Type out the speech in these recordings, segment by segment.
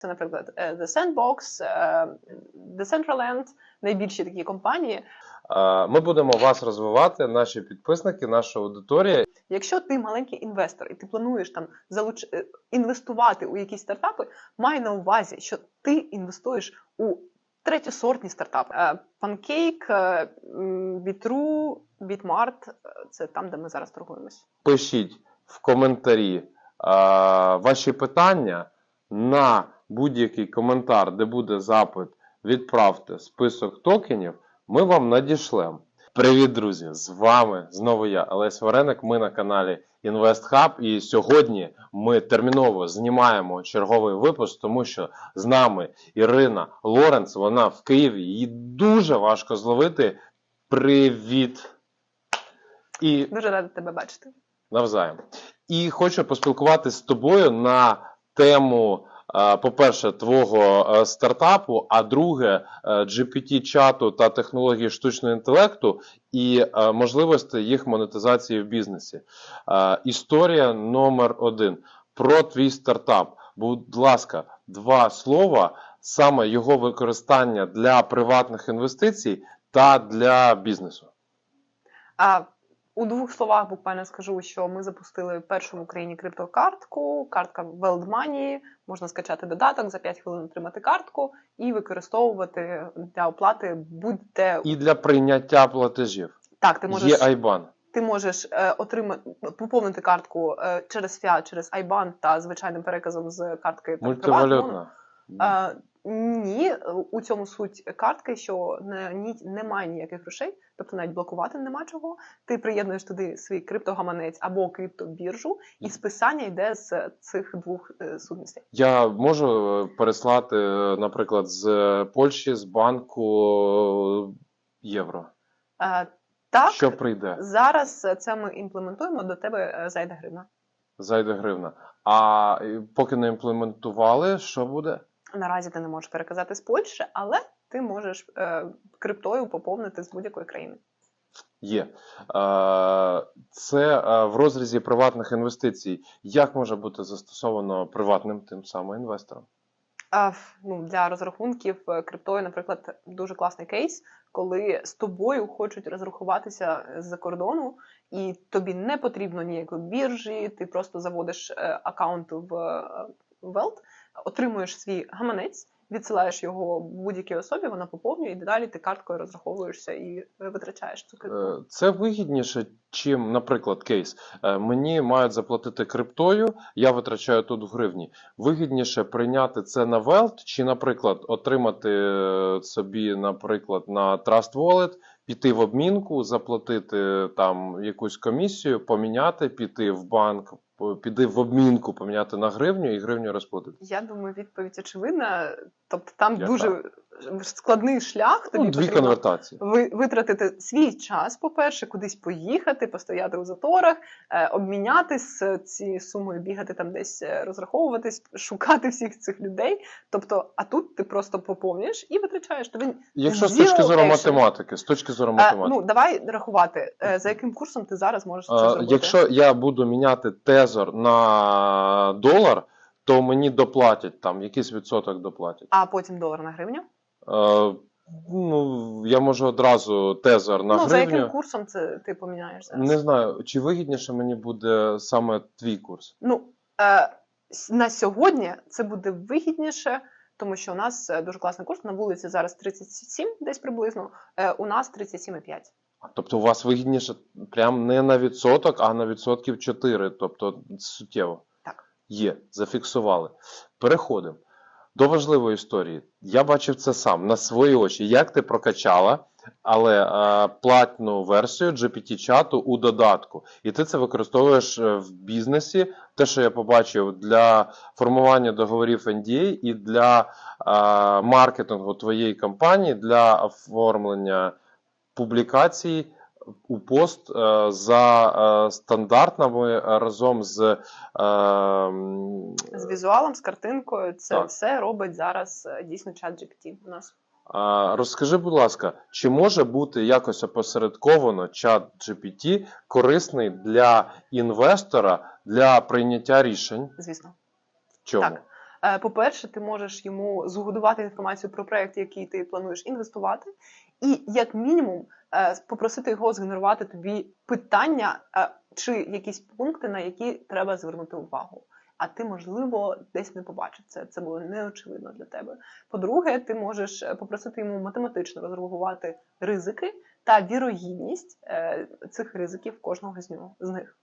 Це, наприклад, е, The Sandbox, е, Decentraland, найбільші такі компанії. Ми будемо вас розвивати, наші підписники, наша аудиторія. Якщо ти маленький інвестор і ти плануєш там залуч... е, інвестувати у якісь стартапи, май на увазі, що ти інвестуєш у третьосортні стартапи. Pancake, е, м, це там, де ми зараз торгуємось. Пишіть в коментарі ваші питання на будь-який коментар, де буде запит, відправте список токенів. Ми вам надішлемо. Привіт, друзі! З вами знову я, Олесь Вареник. Ми на каналі InvestHub. І сьогодні ми терміново знімаємо черговий випуск, тому що з нами Ірина Лоренц. Вона в Києві. Її дуже важко зловити. Привіт! І Дуже рада тебе бачити. навзаєм. І хочу поспілкуватися з тобою на тему, по-перше, твого е, стартапу, а друге, е, GPT-чату та технології штучного інтелекту і е, можливості їх монетизації в бізнесі. Е, Історія номер один про твій стартап. Будь ласка, два слова, саме його використання для приватних інвестицій та для бізнесу. А у двох словах буквально скажу, що ми запустили першу в Україні криптокартку, картка Weld Money. Можна скачати додаток, за 5 хвилин отримати картку і використовувати для оплати будь-де. І для прийняття платежів. Так, ти можеш, Є IBAN. ти можеш е, отримати поповнити картку е, через FIAT, через IBAN та звичайним переказом з картки. Мультивалютна. Ні, у цьому суть картки, що не, ні, немає ніяких грошей, тобто навіть блокувати нема чого. Ти приєднуєш туди свій криптогаманець або криптобіржу, і списання йде з цих двох е, сутностей. Я можу е, переслати, е, наприклад, з Польщі, з банку євро. Е, так, Що прийде? зараз це ми імплементуємо, до тебе зайде гривна. Зайде гривна. А поки не імплементували, що буде? Наразі ти не можеш переказати з Польщі, але ти можеш е, криптою поповнити з будь-якої країни. Є. Е, Це е, в розрізі приватних інвестицій. Як може бути застосовано приватним тим самим інвестором? Ну, для розрахунків е, криптою, наприклад, дуже класний кейс, коли з тобою хочуть розрахуватися з-за кордону, і тобі не потрібно ніякої біржі, ти просто заводиш аккаунт в Welt, отримуєш свій гаманець, відсилаєш його будь-якій особі, вона поповнює, і далі ти карткою розраховуєшся і е, витрачаєш цю крипту. Е, Це вигідніше, чим, наприклад, кейс. Е, Мені мають заплатити криптою, я витрачаю тут в гривні. Вигідніше прийняти це на Welt, чи, наприклад, отримати собі, наприклад, на Trust Wallet, піти в обмінку, заплатити там якусь комісію, поміняти, піти в банк, піти в обмінку, поміняти на гривню і гривню розплатити. Я думаю, відповідь очевидна. Тобто там Я дуже складний шлях. Тобі Ну, дві конвертації. ви, витратити свій час, по-перше, кудись поїхати, постояти у заторах, е, обмінятись з цією сумою, бігати там десь, е, розраховуватись, шукати всіх цих людей. Тобто, а тут ти просто поповнюєш і витрачаєш. Тобі Якщо з точки зору математики, з точки зору е, математики. ну давай рахувати, е, за яким курсом ти зараз можеш це Е, зробити. Якщо я буду міняти тезор на долар, то мені доплатять там якийсь відсоток доплатять. А потім долар на гривню. Е, ну, я можу одразу тезор на ну за яким курсом це ти поміняєш зараз? Не знаю, чи вигідніше мені буде саме твій курс. Ну е, на сьогодні це буде вигідніше, тому що у нас е, дуже класний курс. На вулиці зараз 37, десь приблизно. Е, у нас 37,5. Тобто у вас вигідніше прям не на відсоток, а на відсотків 4. Тобто суттєво. Так. Є, зафіксували. Переходимо до важливої історії. Я бачив це сам на свої очі. Як ти прокачала, але е, платну версію GPT-чату у додатку. І ти це використовуєш е, в бізнесі. Те, що я побачив для формування договорів NDA і для е, маркетингу твоєї компанії, для оформлення публікацій у пост е, за е, стандартними е, разом з З візуалом, з картинкою, це Так. все робить зараз дійсно чат GPT у нас. Розкажи, будь ласка, чи може бути якось опосередковано чат GPT корисний для інвестора для прийняття рішень? Звісно. В чому? Так. По-перше, ти можеш йому згодувати інформацію про проект, який ти плануєш інвестувати, і як мінімум попросити його згенерувати тобі питання е, чи якісь пункти, на які треба звернути увагу. А ти, можливо, десь не побачив це. Це було неочевидно для тебе. По-друге, ти можеш е, попросити йому математично розрахувати ризики та вірогідність е, цих ризиків кожного з нього з них.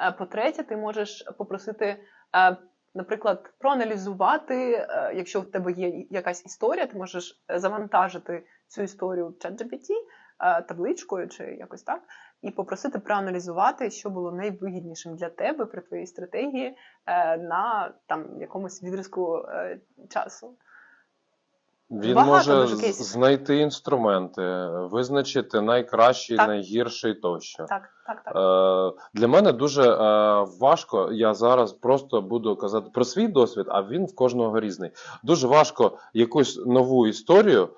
Е, По-третє, ти можеш попросити, е, наприклад, проаналізувати, е, якщо в тебе є якась історія, ти можеш завантажити цю історію в ChatGPT е, табличкою чи якось так, і попросити проаналізувати, що було найвигіднішим для тебе при твоїй стратегії е, на там якомусь відрізку е, часу. Він Багато може знайти інструменти, визначити найкращий, Так. найгірший тощо. Так, так, так. Е, для мене дуже е, важко. Я зараз просто буду казати про свій досвід, а він в кожного різний. Дуже важко якусь нову історію, е,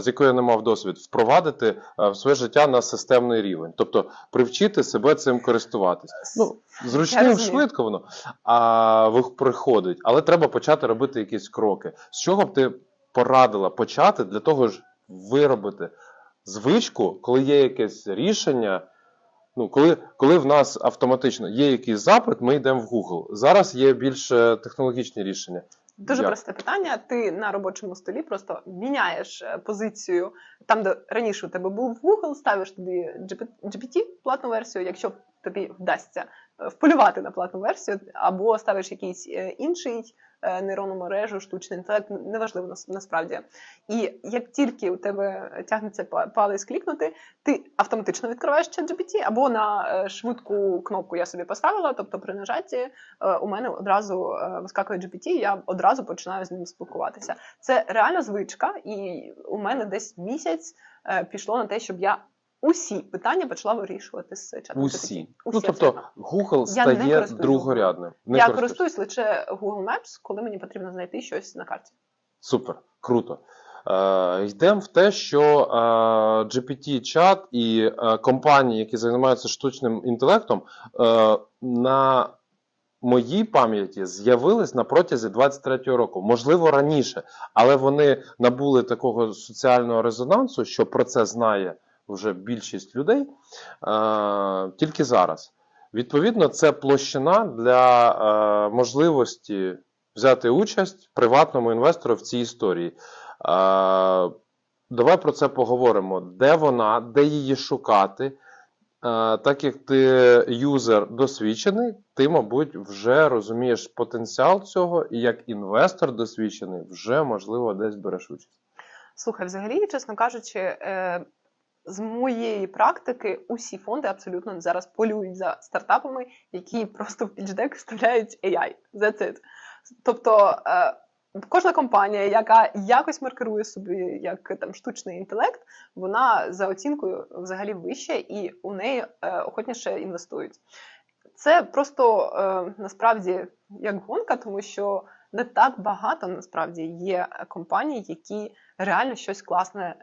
з якою я не мав досвід, впровадити е, в своє життя на системний рівень. Тобто привчити себе цим користуватись. Ну, Я зручно, розумію. швидко воно, а приходить. Але треба почати робити якісь кроки. З чого б ти порадила почати для того ж виробити звичку, коли є якесь рішення. Ну, коли, коли в нас автоматично є якийсь запит, ми йдемо в Google. Зараз є більш е, технологічні рішення. Дуже Як? просте питання. Ти на робочому столі просто міняєш е, позицію там, де раніше у тебе був Google, ставиш туди GPT, платну версію, якщо тобі вдасться е, вполювати на платну версію, або ставиш якийсь е, інший нейронну мережу, штучний інтелект, неважливо насправді. І як тільки у тебе тягнеться палець клікнути, ти автоматично відкриваєш ChatGPT, або на е, швидку кнопку я собі поставила, тобто при нажатті е, у мене одразу е, вискакує GPT, я одразу починаю з ним спілкуватися. Це реально звичка, і у мене десь місяць е, пішло на те, щоб я усі питання почала вирішувати з чатом. Усі. GPT. ну, тобто. Google Я не стає користуюсь другорядним. Не я користуюсь лише Google Maps, коли мені потрібно знайти щось на карті. Супер, круто. Е, йдемо в те, що е, GPT-чат і е, компанії, які займаються штучним інтелектом, е, на моїй пам'яті з'явились на протязі 23-го року, можливо, раніше, але вони набули такого соціального резонансу, що про це знає вже більшість людей е, тільки зараз. Відповідно, це площина для е, можливості взяти участь приватному інвестору в цій історії. Е, давай про це поговоримо. Де вона, де її шукати? Так як ти юзер досвідчений, ти, мабуть, вже розумієш потенціал цього, і як інвестор досвідчений, вже можливо десь береш участь. Слухай, взагалі, чесно кажучи, з моєї практики усі фонди абсолютно зараз полюють за стартапами, які просто в PitchDeck вставляють AI. That's it. Тобто е, кожна компанія, яка якось маркерує собі як там штучний інтелект, вона за оцінкою взагалі вища і у неї е, охотніше інвестують. Це просто е, насправді як гонка, тому що не так багато насправді є компаній, які реально щось класне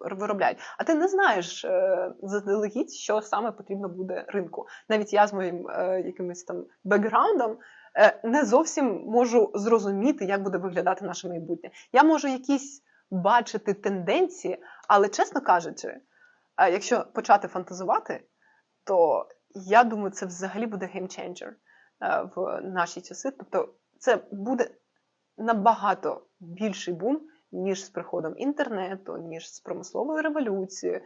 виробляють. А ти не знаєш е, заздалегідь, що саме потрібно буде ринку. Навіть я з моїм е, якимось там бекграундом е, не зовсім можу зрозуміти, як буде виглядати наше майбутнє. Я можу якісь бачити тенденції, але чесно кажучи, е, якщо почати фантазувати, то я думаю, це взагалі буде геймченджер в наші часи. Тобто, це буде набагато більший бум, ніж з приходом інтернету, ніж з промисловою революцією.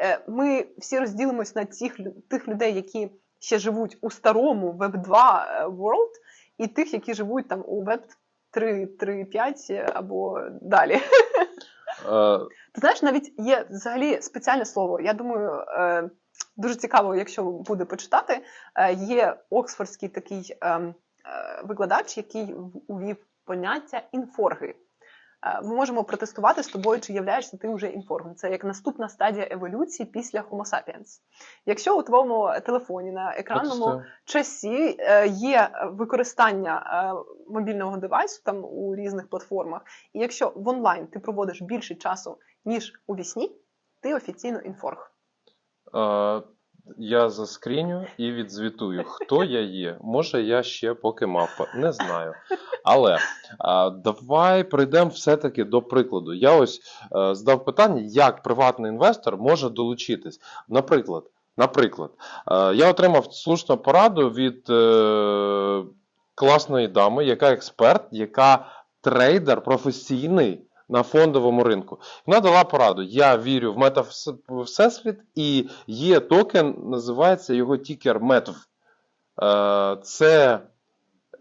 Е, Ми всі розділимось на тих, тих людей, які ще живуть у старому Web 2 е, world, і тих, які живуть там у Web 3, 3, 5 або далі. Е, Ти знаєш, навіть є взагалі спеціальне слово. Я думаю, дуже цікаво, якщо буде почитати. Є оксфордський такий е, е, викладач, який увів поняття інфорги. Е, Ми можемо протестувати з тобою, чи являєшся ти вже інфоргом. Це як наступна стадія еволюції після Homo sapiens. Якщо у твоєму телефоні на екранному е, часі е, є використання е, мобільного девайсу там у різних платформах, і якщо в онлайн ти проводиш більше часу, ніж у вісні, ти офіційно інфорг. Я заскріню і відзвітую, хто я є. Може, я ще поки мавпа, не знаю. Але а, давай прийдемо все-таки до прикладу. Я ось е, здав питання, як приватний інвестор може долучитись. Наприклад, наприклад, е, я отримав слушну пораду від е, класної дами, яка експерт, яка трейдер професійний на фондовому ринку. Вона дала пораду. Я вірю в мета Всесвіт, і є токен, називається його тікер METV. Е, Це,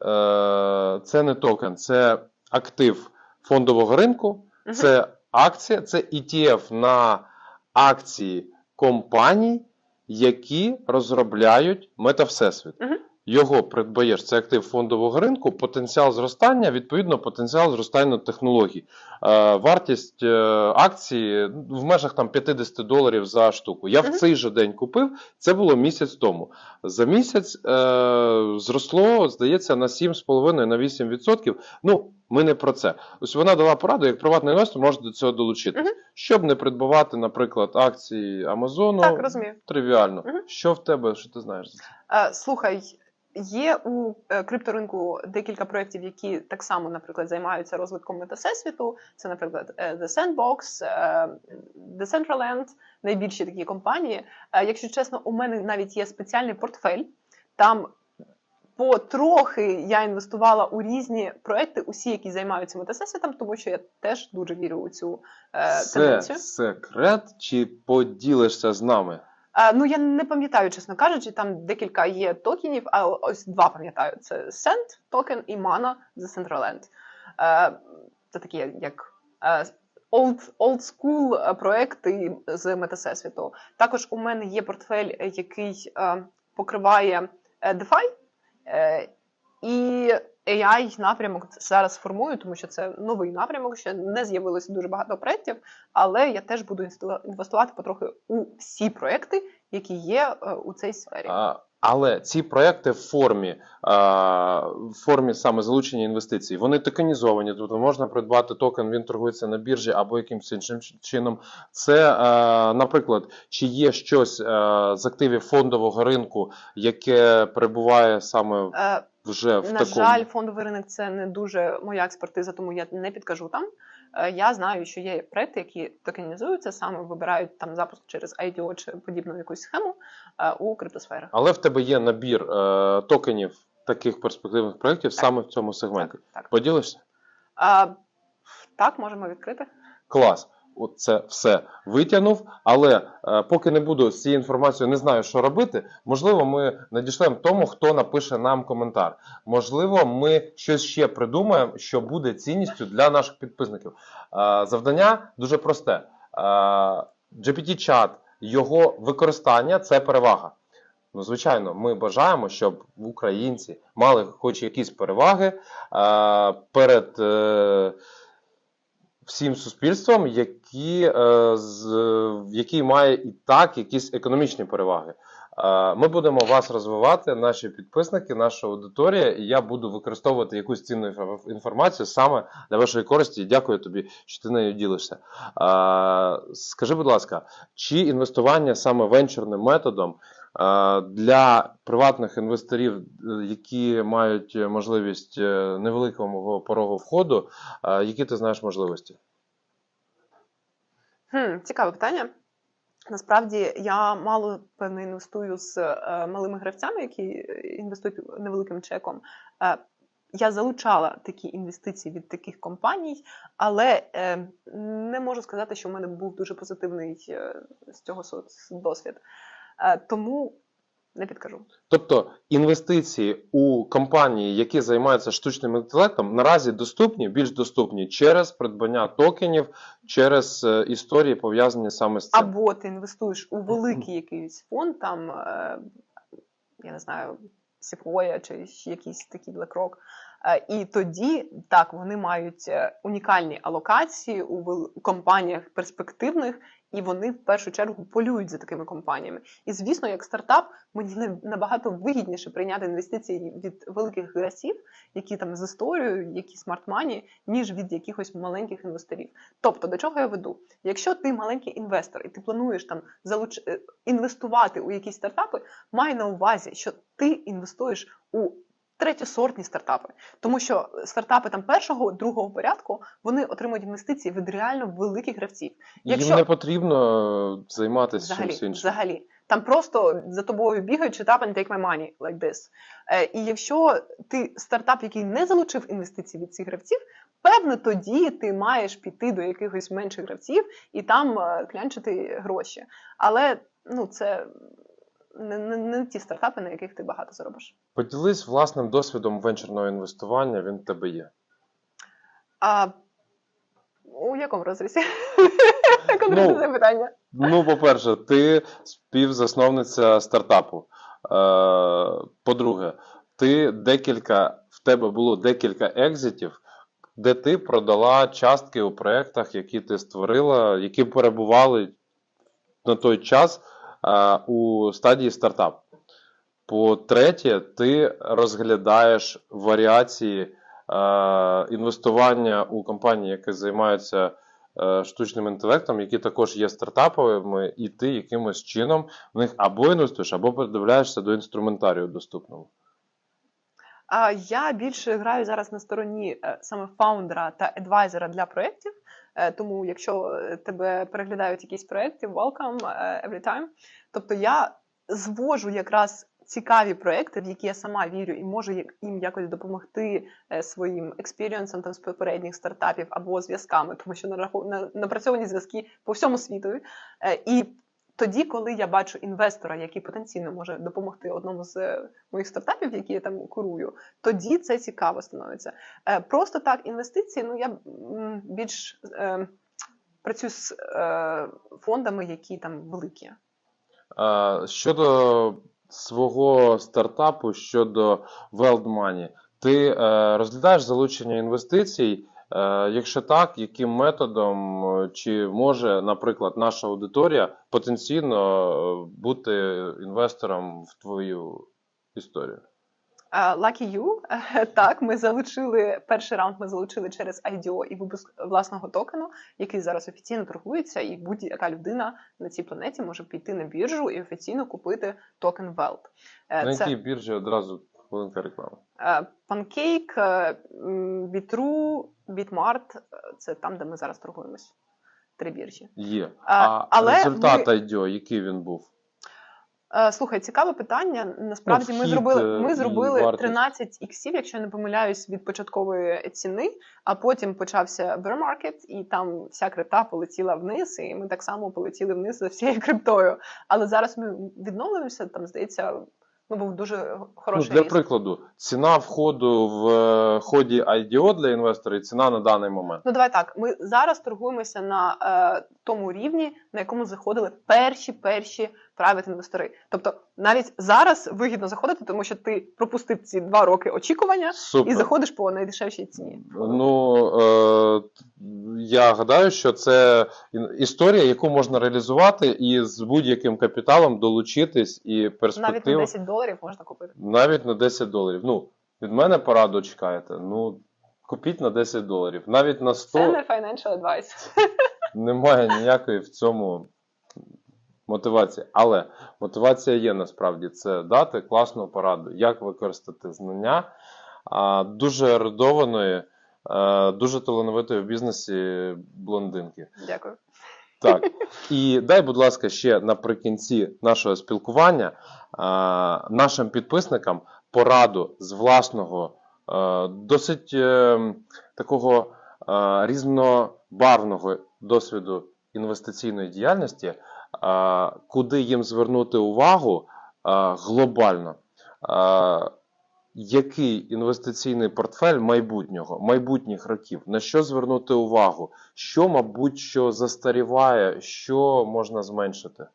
е, це не токен, це актив фондового ринку, це акція, це ETF на акції компаній, які розробляють мета Всесвіт. Його придбаєш, це актив фондового ринку, потенціал зростання, відповідно, потенціал зростання технологій. Е, вартість е, акції в межах там 50 доларів за штуку. Я в цей же день купив, це було місяць тому. За місяць е, зросло, здається, на 7,5 на 8%. Ну, ми не про це. Ось вона дала пораду, як приватний інвестор може до цього долучитись. Мгм. Щоб не придбавати, наприклад, акції Амазону. Так, розумію. Тривіально. Мгм. Що в тебе, що ти знаєш? Слухай, є у е, крипторинку декілька проєктів, які так само, наприклад, займаються розвитком метасесвіту. Це, наприклад, е, The Sandbox, е, Decentraland, найбільші такі компанії. Е, Якщо чесно, у мене навіть є спеціальний портфель. Там потрохи я інвестувала у різні проекти, усі, які займаються метасесвітом, тому що я теж дуже вірю у цю е, Це тенденцію. секрет, чи поділишся з нами? Е, Ну, я не пам'ятаю, чесно кажучи, там декілька є токенів, а ось два пам'ятаю: це Send токен і Mana The Centraland. Е, Це такі як е, old, old school проекти з метасесвіту. Також у мене є портфель, який покриває DeFi. І AI напрямок зараз формую, тому що це новий напрямок, ще не з'явилося дуже багато проєктів, але я теж буду інвестувати потрохи у всі проекти, які є е, у цій сфері. А, але ці проекти в формі, а, в формі саме залучення інвестицій, вони токенізовані. Тобто можна придбати токен, він торгується на біржі або якимось іншим чином. Це, а, наприклад, чи є щось а, з активів фондового ринку, яке перебуває саме Е, вже в На такому. жаль, фондовий ринок це не дуже моя експертиза, тому я не підкажу там. Е, Я знаю, що є проекти, які токенізуються, саме вибирають там запуск через IDO чи подібну якусь схему е, у криптосферах. Але в тебе є набір е, токенів таких перспективних проєктів саме в цьому сегменті. Так, так. Поділишся? А, так, можемо відкрити. Клас. Це все витягнув, але е, поки не буду з цією інформацією, не знаю, що робити. Можливо, ми надішлемо тому, хто напише нам коментар. Можливо, ми щось ще придумаємо, що буде цінністю для наших підписників. Е, завдання дуже просте: е, GPT-чат, його використання це перевага. Ну, звичайно, ми бажаємо, щоб українці мали хоч якісь переваги е, перед. Е, всім суспільством, які, е, з, який має і так якісь економічні переваги. Е, Ми будемо вас розвивати, наші підписники, наша аудиторія, і я буду використовувати якусь цінну інформацію саме для вашої користі. Дякую тобі, що ти нею ділишся. Е, Скажи, будь ласка, чи інвестування саме венчурним методом для приватних інвесторів, е, які мають можливість е, невеликого порогу входу, е, які ти знаєш можливості? Хм, цікаве питання. Насправді я мало певно інвестую з е, малими гравцями, які е, інвестують невеликим чеком. Е, я залучала такі інвестиції від таких компаній, але е, не можу сказати, що в мене був дуже позитивний е, з цього досвід. Е, тому не підкажу. Тобто інвестиції у компанії, які займаються штучним інтелектом, наразі доступні, більш доступні через придбання токенів, через е, історії, пов'язані саме з цим. Або ти інвестуєш у великий якийсь фонд, там, е, я не знаю, Sequoia чи якийсь такий BlackRock, І тоді так вони мають унікальні алокації у компаніях перспективних, і вони в першу чергу полюють за такими компаніями. І звісно, як стартап, мені набагато вигідніше прийняти інвестиції від великих гравців, які там з історією, які смарт-мані, ніж від якихось маленьких інвесторів. Тобто, до чого я веду? Якщо ти маленький інвестор і ти плануєш там залуч... е, інвестувати у якісь стартапи, май на увазі, що ти інвестуєш у третьосортні стартапи, тому що стартапи там першого, другого порядку вони отримують інвестиції від реально великих гравців. Якщо- Їм не потрібно займатися Взагалі, чимось іншим. взагалі. Там просто за тобою бігають чи tap and take my money, like this. Е, і якщо ти стартап, який не залучив інвестиції від цих гравців, певно, тоді ти маєш піти до якихось менших гравців і там е, клянчити гроші. Але ну, це не, не, не ті стартапи, на яких ти багато заробиш. Поділись власним досвідом венчурного інвестування, він в тебе є. А у якому розрізі? Конкретне Ну, запитання. Ну, по-перше, ти співзасновниця стартапу. Е, По-друге, ти декілька, в тебе було декілька екзитів, де ти продала частки у проєктах, які ти створила, які перебували на той час у стадії стартап. По-третє, ти розглядаєш варіації е, інвестування у компанії, які займаються е, штучним інтелектом, які також є стартаповими, і ти якимось чином в них або інвестуєш, або придивляєшся до інструментарію доступного. Я більше граю зараз на стороні е, саме фаундера та адвайзера для проєктів. Е, Тому, якщо е, тебе переглядають якісь проєкти, welcome every time. Тобто я звожу якраз цікаві проєкти, в які я сама вірю, і можу їм якось допомогти своїм експірієнсом там з попередніх стартапів або зв'язками, тому що напрацьовані зв'язки по всьому світу. І тоді, коли я бачу інвестора, який потенційно може допомогти одному з е, моїх стартапів, які я там курую, тоді це цікаво становиться. Е, Просто так, інвестиції, ну я більш е, працюю з е, фондами, які там великі. Щодо свого стартапу, щодо Wild Money, ти е, розглядаєш залучення інвестицій? Е, Якщо так, яким методом е, чи може, наприклад, наша аудиторія потенційно е, бути інвестором в твою історію? Lucky you, так, ми залучили перший раунд. Ми залучили через IDO і випуск власного токену, який зараз офіційно торгується, і будь-яка людина на цій планеті може піти на біржу і офіційно купити токен Welt. На Це якій біржі одразу хвилинка реклами? е, Pancake, е, м, це там, де ми зараз торгуємось. Три біржі. Є. А, але результат ми- IDO, який він був? Е, Слухай, цікаве питання. Насправді Ну, ми зробили, е, ми зробили 13 іксів, якщо я не помиляюсь, від початкової ціни, а потім почався bear market, і там вся крипта полетіла вниз, і ми так само полетіли вниз за всією криптою. Але зараз ми відновлюємося, там здається, ну був дуже Ну, хороший для ріст. прикладу, ціна входу в е, ході IDO для інвестора і ціна на даний момент. Ну давай так. Ми зараз торгуємося на е, тому рівні, на якому заходили перші перші private інвестори. Тобто навіть зараз вигідно заходити, тому що ти пропустив ці два роки очікування Супер. і заходиш по найдешевшій ціні. Ну е, я гадаю, що це історія, яку можна реалізувати і з будь-яким капіталом долучитись і перспективу. Навіть на перспектива 10 доларів можна купити. навіть на 10 доларів. Ну, від мене пораду чекаєте. Ну, купіть на 10 доларів. Навіть на 100 Це не financial advice. немає ніякої в цьому мотивації. Але мотивація є насправді це дати класну пораду, як використати знання дуже ерудованої, дуже талановитої в бізнесі блондинки. Дякую. Так. І дай, будь ласка, ще наприкінці нашого спілкування нашим підписникам пораду з власного досить е, такого різнобарвного досвіду інвестиційної діяльності, куди їм звернути увагу глобально. Який інвестиційний портфель майбутнього, майбутніх років, на що звернути увагу, що, мабуть, що застаріває, що можна зменшити?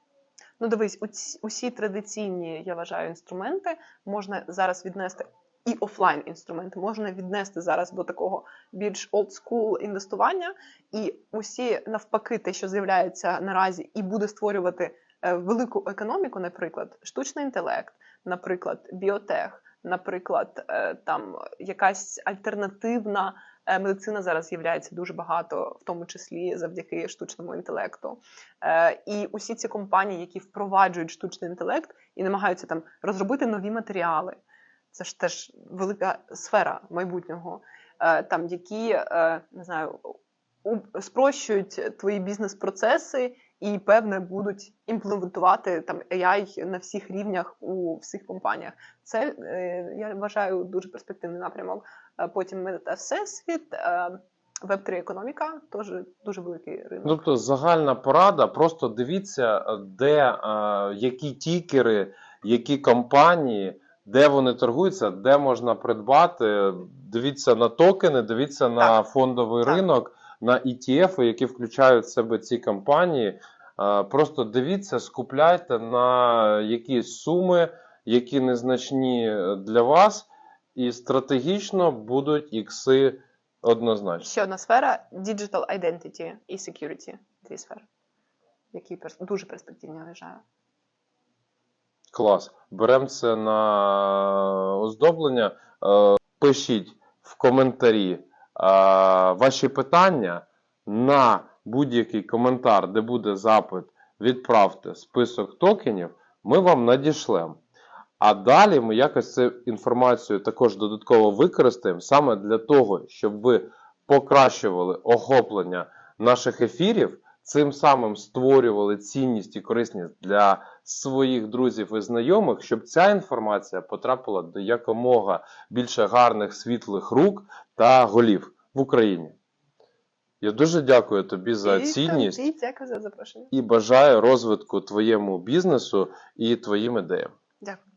Ну дивись, усі традиційні, я вважаю, інструменти можна зараз віднести і офлайн інструменти можна віднести зараз до такого більш school інвестування, і усі навпаки, те, що з'являється наразі, і буде створювати е, велику економіку, наприклад, штучний інтелект, наприклад, біотех, наприклад, е, там якась альтернативна е, медицина зараз з'являється дуже багато, в тому числі завдяки штучному інтелекту. І усі ці компанії, які впроваджують штучний інтелект і намагаються там розробити нові матеріали. Це ж теж велика сфера майбутнього, е, там які е, не знаю, спрощують твої бізнес-процеси і певне будуть імплементувати там AI на всіх рівнях у всіх компаніях. Це е, я вважаю дуже перспективний напрямок. Потім мета всесвіт, веб 3 економіка, теж дуже великий ринок. Тобто загальна порада, просто дивіться, де е, які тікери, які компанії, де вони торгуються, де можна придбати. Дивіться на токени, дивіться на фондовий Так. ринок, на ETF, які включають в себе ці компанії. Просто дивіться, скупляйте на якісь суми, які незначні для вас, і стратегічно будуть ікси однозначно. Ще одна сфера digital identity і security. Дві сфери, які дуже перспективні, вважаю. Клас. Беремо це на оздоблення. Е, Пишіть в коментарі е, ваші питання на будь-який коментар, де буде запит, відправте список токенів, ми вам надішлемо. А далі ми якось цю інформацію також додатково використаємо саме для того, щоб ви покращували охоплення наших ефірів, цим самим створювали цінність і корисність для своїх друзів і знайомих, щоб ця інформація потрапила до якомога більше гарних світлих рук та голів в Україні. Я дуже дякую тобі за цінність і, дякую за запрошення. і бажаю розвитку твоєму бізнесу і твоїм ідеям. Дякую.